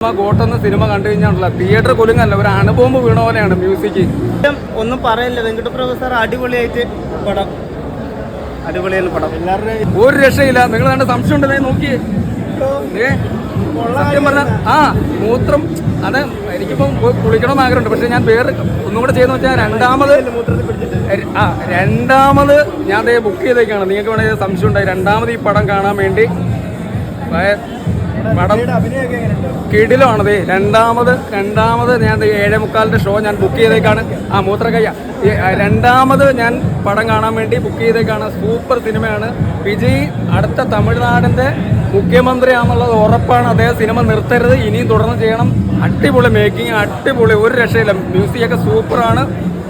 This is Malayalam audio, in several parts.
ഗോട്ടെന്ന സിനിമ കണ്ടു കഴിഞ്ഞാണല്ലോ. തിയേറ്റർ കൊലുങ്ങല്ല. ഒരു അണുബോംബ് വീണ പോലെയാണ് മ്യൂസിക് ഒന്നും പറയല്ല. വെങ്കടപ്രഭു സാർ അടിപൊളിയായിട്ട് പടം. അടിപൊളിയാണ് പടം. എല്ലാവരുടെയും ഒരു രക്ഷയില്ല. നിങ്ങൾ കണ്ട സംശയം ഉണ്ടല്ലേ. നോക്കി. ഏ? സത്യം ആ മൂത്രം അത് എനിക്കിപ്പം കുളിക്കണമെന്ന് ആഗ്രഹമുണ്ട്. പക്ഷെ ഞാൻ വേറെ ഒന്നും കൂടെ ചെയ്യുന്ന വെച്ചാൽ രണ്ടാമത് ആ രണ്ടാമത് ഞാൻ ബുക്ക് ചെയ്തേക്കാണ്. നിങ്ങൾക്ക് വേണമെങ്കിൽ സംശയം ഉണ്ടായി. രണ്ടാമത് ഈ പടം കാണാൻ വേണ്ടി. കിടിലാണത് രണ്ടാമത് രണ്ടാമത് ഞാൻ ഏഴേ മുക്കാലിന്റെ ഷോ ഞാൻ ബുക്ക് ചെയ്തേക്കാണ്. ആ മൂത്രക്കയ്യ. ഈ, രണ്ടാമത് ഞാൻ പടം കാണാൻ വേണ്ടി ബുക്ക് ചെയ്തേക്കാണ്. സൂപ്പർ സിനിമയാണ് വിജയ് അടുത്ത തമിഴ്നാടിന്റെ മുഖ്യമന്ത്രിയാണെന്നുള്ളത് ഉറപ്പാണ്. അദ്ദേഹം സിനിമ നിർത്തരുത്. ഇനിയും തുടർന്ന് ചെയ്യണം. അടിപൊളി മേക്കിംഗ് അടിപൊളി. ഒരു രക്ഷയില്ല. മ്യൂസിക്കൊക്കെ സൂപ്പറാണ്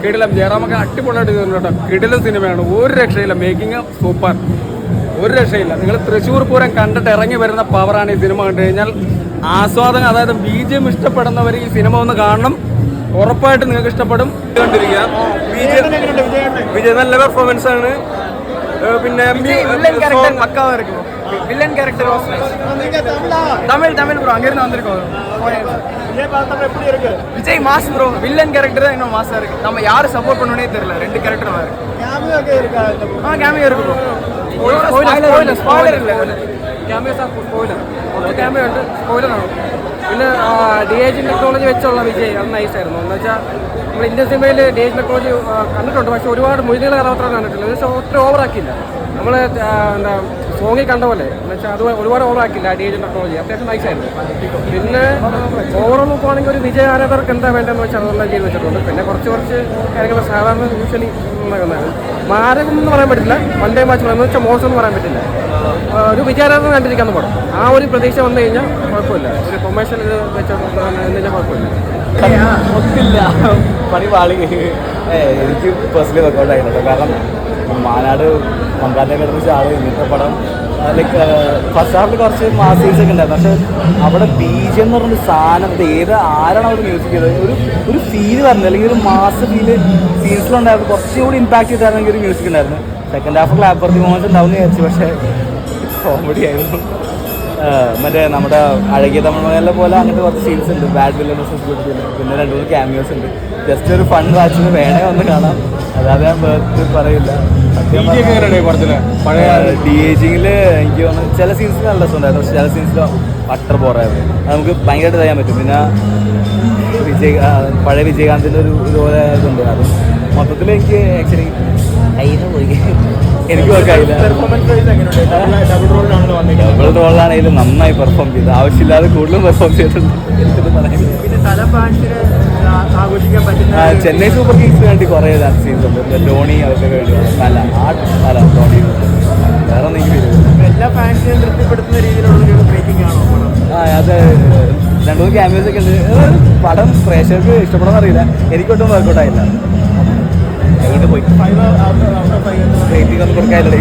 കിടിലം. ജയറാമൊക്കെ അടിപൊളിയായിട്ട് ചെയ്തിട്ടുണ്ട് കേട്ടോ. കിടിലം സിനിമയാണ് ഒരു രക്ഷയില്ല. മേക്കിംഗ് സൂപ്പർ ഒരു രക്ഷയില്ല നിങ്ങൾ തൃശ്ശൂർ പൂരം കണ്ടിട്ട് ഇറങ്ങി വരുന്ന പവറാണ് ഈ സിനിമ കണ്ടു കഴിഞ്ഞാൽ ആസ്വാദനം അതായത് ബീജം ഇഷ്ടപ്പെടുന്നവർ ഈ സിനിമ ഒന്ന് കാണണം ഉറപ്പായിട്ട് നിങ്ങൾക്ക് ഇഷ്ടപ്പെടും കണ്ടിരിക്കുക വിജയ് നല്ല പെർഫോമൻസ് ആണ് ഏഹ് പിന്നെ villain character Tamil Tamil bro അങ്ങനെ വന്നിരിക്കും Vijay mass bro villain character தான் இன்னும் மாசா இருக்கு நம்ம யாரு சப்போர்ட் பண்ணனே தெரியல ரெண்டு கேரக்டர் வேற ஆ கேமியோ இருக்கு ப்ரோ ക്യാമറ ഉണ്ട്. സ്പോയിലർ ആണ്. പിന്നെ ഡി ഏജ് ടെക്നോളജി വെച്ചുള്ള വിജയ് അത് നൈസ് ആയിരുന്നു. എന്ന് വെച്ചാൽ നമ്മൾ ഇന്ത്യൻ സിനിമയിൽ ഡി ഏജ് ടെക്നോളജി കണ്ടിട്ടുണ്ട്. പക്ഷെ ഒരുപാട് മൊഴികൾ കഥാപാത്രം കണ്ടിട്ടില്ല. എന്ന് വെച്ചാൽ ഒത്തിരി ഓവറാക്കിയില്ല നമ്മൾ എന്താ സോങ്ങിൽ കണ്ട പോലെ. എന്ന് വെച്ചാൽ അത് ഒരുപാട് ഓവറാക്കില്ല ഏജ് ടെക്നോളജി അത്യാവശ്യം നൈസ് ആയിരുന്നു. പിന്നെ ഓവറോൾ നോക്കുവാണെങ്കിൽ ഒരു വിജയ ആരാധകർക്ക് എന്താ വേണ്ടതെന്ന് വെച്ചാൽ അതെല്ലാം ചെയ്ത് വെച്ചിട്ടുണ്ട് പിന്നെ കുറച്ച് കുറച്ച് കാര്യങ്ങൾ സാധാരണ യൂഷ്വലി നടക്കുന്നതാണ് മാരകം എന്ന് പറയാൻ പറ്റില്ല. വൺ ഡേ മാച്ച് എന്ന് വെച്ചാൽ മോശം എന്ന് പറയാൻ പറ്റില്ല. ഒരു വിചാരാധന കണ്ടിരിക്കാന്ന് പടം ആ ഒരു പ്രതീക്ഷ വന്നു കഴിഞ്ഞാൽ കുഴപ്പമില്ല. ഒരു കൊമേഴ്ഷ്യൽ ഇത് വെച്ചാൽ കുഴപ്പമില്ല. ഒത്തില്ല. പണി പാളി. എനിക്ക് പേഴ്സണലി വർക്കൗട്ട് ആയിട്ടുണ്ട് കാരണം മാനാട് മങ്കാന്റെ കിടന്ന് ചാട് ഇന്നത്തെ പടം. ലൈക്ക് ഫസ്റ്റ് ഹാഫിൽ കുറച്ച് മാസ് സീൻസ് ഒക്കെ ഉണ്ടായിരുന്നു. പക്ഷെ അവിടെ ബീജം എന്ന് പറഞ്ഞ സാധനം ഏത് ആരാണ് അവർ മ്യൂസിക് ചെയ്തത്? ഒരു ഒരു ഫീൽ പറഞ്ഞത് അല്ലെങ്കിൽ ഒരു മാസ് ഫീൽ സീൻസിലുണ്ടായിരുന്നു കുറച്ചുകൂടി ഇമ്പാക്ട് ചെയ്തായിരുന്നെങ്കിൽ ഒരു മ്യൂസിക് ഉണ്ടായിരുന്നു. സെക്കൻഡ് ഹാഫ് ക്ലാപ്പർത്തി മോമെന്റ് ഉണ്ടാവും വിചാരിച്ചു. പക്ഷേ കോമഡി ആയിരുന്നു. മറ്റേ നമ്മുടെ അഴകിയ തമിഴ്മകനിലെ പോലെ അങ്ങനത്തെ കുറച്ച് സീൻസ് ഉണ്ട്. ബാഡ് വില്ലനസ് പിന്നെ രണ്ട് മൂന്ന് ക്യാമിയോസ് ഉണ്ട്. ജസ്റ്റ് ഒരു ഫൺ വാച്ചിന് വേണേ ഒന്ന് കാണാം. അല്ലാതെ ഞാൻ വേർത്ത് പറയില്ല. പഴയ ഡി ഏജിങ്ങിൽ എനിക്ക് തോന്നുന്നു ചില സീൻസിൽ നല്ല രസമുണ്ടായിരുന്നു പക്ഷെ ചില സീൻസിൽ അട്ടർ പോറായിരുന്നു നമുക്ക് ഭയങ്കരമായിട്ട് ചെയ്യാൻ പറ്റും. പിന്നെ വിജയ് പഴയ വിജയകാന്തിന്റെ ഒരു ഇതുപോലെ ഇതുണ്ട്. അത് മൊത്തത്തിൽ എനിക്ക് ആക്ച്വലി കയ്യിൽ നിന്ന് പോയി. എനിക്ക് ഡബിൾ റോളാണെങ്കിലും നന്നായി പെർഫോം ചെയ്തു. ആവശ്യമില്ലാതെ കൂടുതലും പെർഫോം ചെയ്തിട്ടുണ്ട്. എനിക്കത് പറയാനില്ല തല ഫാൻസിന് ആഘോഷിക്കാൻ പറ്റുന്ന ചെന്നൈ സൂപ്പർ കിങ്സ് വേണ്ടി കുറേ സീൻസ് ഉണ്ട്. ധോണി അവർക്ക് വേണ്ടി അല്ല ആ അല്ല ധോണി. വേറെ വരും എല്ലാ ഫാൻസിനെയും തൃപ്തിപ്പെടുത്തുന്ന രീതിയിലുള്ള ഒരു മേക്കിംഗ് ആണോ ആ അത് രണ്ടു മൂന്ന് ക്യാമറസ് ഒക്കെ ഉണ്ട്. പടം പ്രേക്ഷകർക്ക് ഇഷ്ടപ്പെടാൻ അറിയില്ല. എനിക്കൊട്ടും വർക്കൗട്ട് ആയില്ല. എങ്ങോട്ട് പോയി? റേറ്റിംഗ് ഒന്നും കൊടുക്കാനില്ല